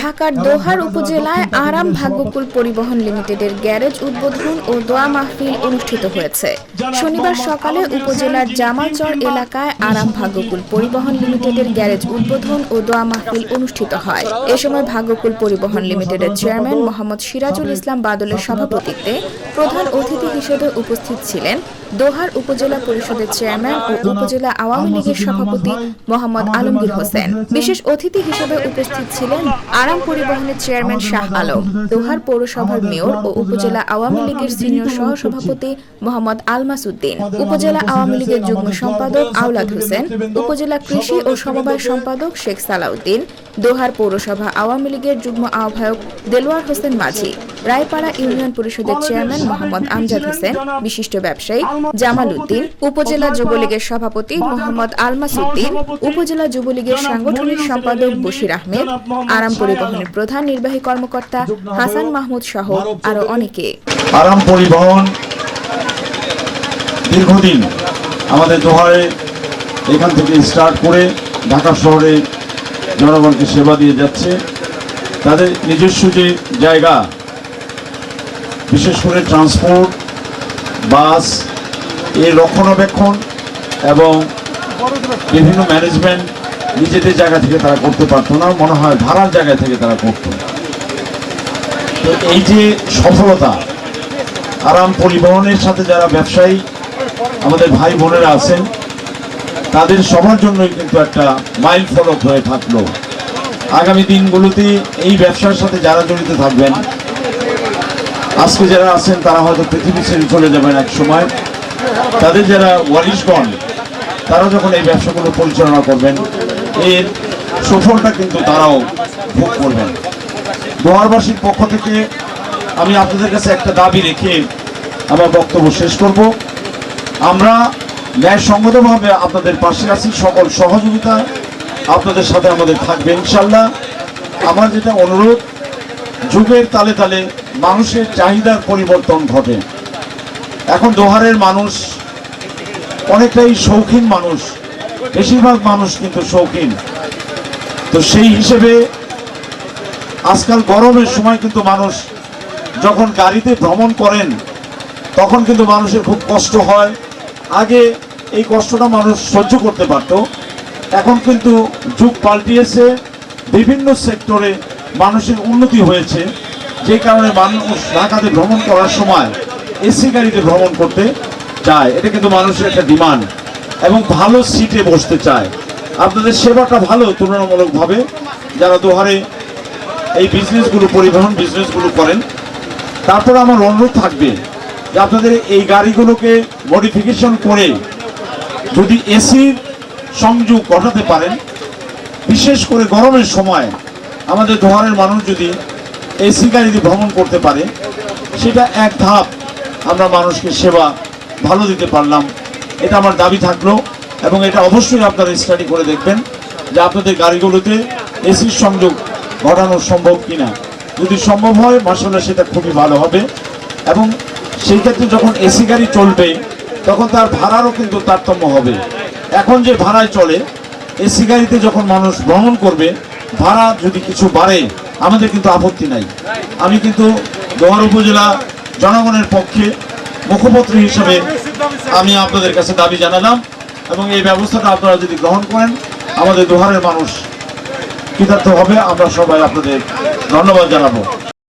ঢাকার দোহার উপজেলায় আরাম ভাগ্যকুল পরিবহন লিমিটেডের গ্যারেজ উদ্বোধন ও দোয়া মাহফিল অনুষ্ঠিত হয়েছে। শনিবার সকালে উপজেলার জামালচর এলাকায় আরাম ভাগ্যকুল পরিবহন লিমিটেডের গ্যারেজ উদ্বোধন ও দোয়া মাহফিল অনুষ্ঠিত হয়। এ সময় ভাগ্যকুল পরিবহন লিমিটেডের চেয়ারম্যান মোহাম্মদ সিরাজুল ইসলাম বাদলের সভাপতিত্বে প্রধান অতিথি হিসেবে উপস্থিত ছিলেন। দোহার উপজেলা পরিষদের চেয়ারম্যান ও উপজেলা আওয়ামী লীগের সভাপতি মোহাম্মদ আলমগীর হোসেন। বিশেষ অতিথি হিসেবে উপস্থিত ছিলেন আরাম পরিবহনের চেয়ারম্যান শাহ আলম দোহার পৌরসভার মেয়র ও উপজেলা আওয়ামী লীগের সিনিয়র সহসভাপতি মোহাম্মদ আলমাস উদ্দিন উপজেলা আওয়ামী লীগের যুগ্ম সম্পাদক আওলাদ হোসেন উপজেলা কৃষি ও সমবায় সম্পাদক শেখ সালাউদ্দিন দোহার পৌরসভা আওয়ামী লীগের যুগ্ম আহ্বায়ক দেলোয়ার হোসেন মাঝি, রায়পাড়া ইউনিয়ন পরিষদের চেয়ারম্যান মোহাম্মদ আমজাদ হোসেন, বিশিষ্ট ব্যবসায়ী জামাল উদ্দিন, উপজেলা যুবলীগের সভাপতি মোহাম্মদ আলমাস উদ্দিন, উপজেলা যুবলীগের সাংগঠনিক সম্পাদক বশির আহমেদ, আরাম পরিবহনের প্রধান নির্বাহী কর্মকর্তা হাসান মাহমুদ সহ আরও অনেকে। আরাম পরিবহন দীর্ঘদিন আমাদের দোহারে এখান থেকে স্টার্ট করে ঢাকা শহরে জনগণকে সেবা দিয়ে যাচ্ছে। তাদের নিজস্ব যে জায়গা, বিশেষ করে ট্রান্সপোর্ট, বাসের রক্ষণাবেক্ষণ এবং বিভিন্ন ম্যানেজমেন্ট নিজেদের জায়গা থেকে তারা করতে পারতো না, মনে হয় ভাড়ার জায়গা থেকে তারা করতো। তো এই যে সফলতা, আরাম পরিবহনের সাথে যারা ব্যবসায়ী, আমাদের ভাই বোনেরা আছেন তাদের সবার জন্যই কিন্তু একটা মাইল ফলক হয়ে থাকল। আগামী দিনগুলোতে এই ব্যবসার সাথে যারা জড়িত থাকবেন, আজকে যারা আছেন, তারা হয়তো পৃথিবী ছেড়ে চলে যাবেন এক সময়। তাদের যারা ওয়ারিশগণ তারা যখন এই ব্যবসাগুলো পরিচালনা করবেন, এর সুফলটা কিন্তু তারাও ভোগ করবেন। দোয়ারবাসীর পক্ষ থেকে আমি আপনাদের কাছে একটা দাবি রেখে আমার বক্তব্য শেষ করব। আমরা ন্যায়সঙ্গতভাবে আপনাদের পাশে আছি। সকল সহযোগিতা আপনাদের সাথে আমাদের থাকবে ইনশাল্লাহ। আমার যেটা অনুরোধ, যুগের তালে তালে মানুষের চাহিদার পরিবর্তন ঘটে। এখন দোহারের মানুষ, অনেকটাই শৌখিন মানুষ। বেশিরভাগ মানুষ কিন্তু শৌখিন। তো সেই হিসেবে আজকাল গরমের সময় কিন্তু মানুষ যখন গাড়িতে ভ্রমণ করেন, তখন কিন্তু মানুষের খুব কষ্ট হয়। আগে এই কষ্টটা মানুষ সহ্য করতে পারত। এখন কিন্তু যুগ পাল্টিয়েছে, বিভিন্ন সেক্টরে মানুষের উন্নতি হয়েছে। যে কারণে মানুষ ঢাকাতে ভ্রমণ করার সময় এসি গাড়িতে ভ্রমণ করতে চায় এটা কিন্তু মানুষের একটা ডিমান্ড এবং ভালো সিটে বসতে চায়। আপনাদের সেবাটা ভালো তুলনামূলকভাবে। যারা দোহারে এই বিজনেসগুলো পরিবহন বিজনেসগুলো করেন, তারপর আমার অনুরোধ থাকবে যে আপনাদের এই গাড়িগুলোকে মডিফিকেশন করে যদি এসির সংযোগ ঘটাতে পারেন, বিশেষ করে গরমের সময় আমাদের দোহারের মানুষ যদি এসি গাড়িতে ভ্রমণ করতে পারে, সেটা এক ধাপ আমরা মানুষকে সেবা ভালো দিতে পারলাম। এটা আমার দাবি থাকল এবং এটা অবশ্যই আপনারা স্টাডি করে দেখবেন যে আপনাদের গাড়িগুলোতে এসির সংযোগ ঘটানো সম্ভব কিনা। যদি সম্ভব হয় মার্শাল্লাহ সেটা খুবই ভালো হবে এবং সেই ক্ষেত্রে যখন এসি গাড়ি চলবে, তখন তার ভাড়ারও কিন্তু তারতম্য হবে। এখন যে ভাড়ায় চলে, এসি গাড়িতে যখন মানুষ ভ্রমণ করবে, ভাড়া যদি কিছু বাড়ে, আমাদের কিন্তু আপত্তি নাই। আমি কিন্তু দোহার উপজেলা জনগণের পক্ষে মুখপত্র হিসেবে আমি আপনাদের কাছে দাবি জানালাম এবং এই ব্যবস্থাটা আপনারা যদি গ্রহণ করেন, আমাদের দোহারের মানুষ কৃতার্থ হবে। আমরা সবাই আপনাদের ধন্যবাদ জানাব।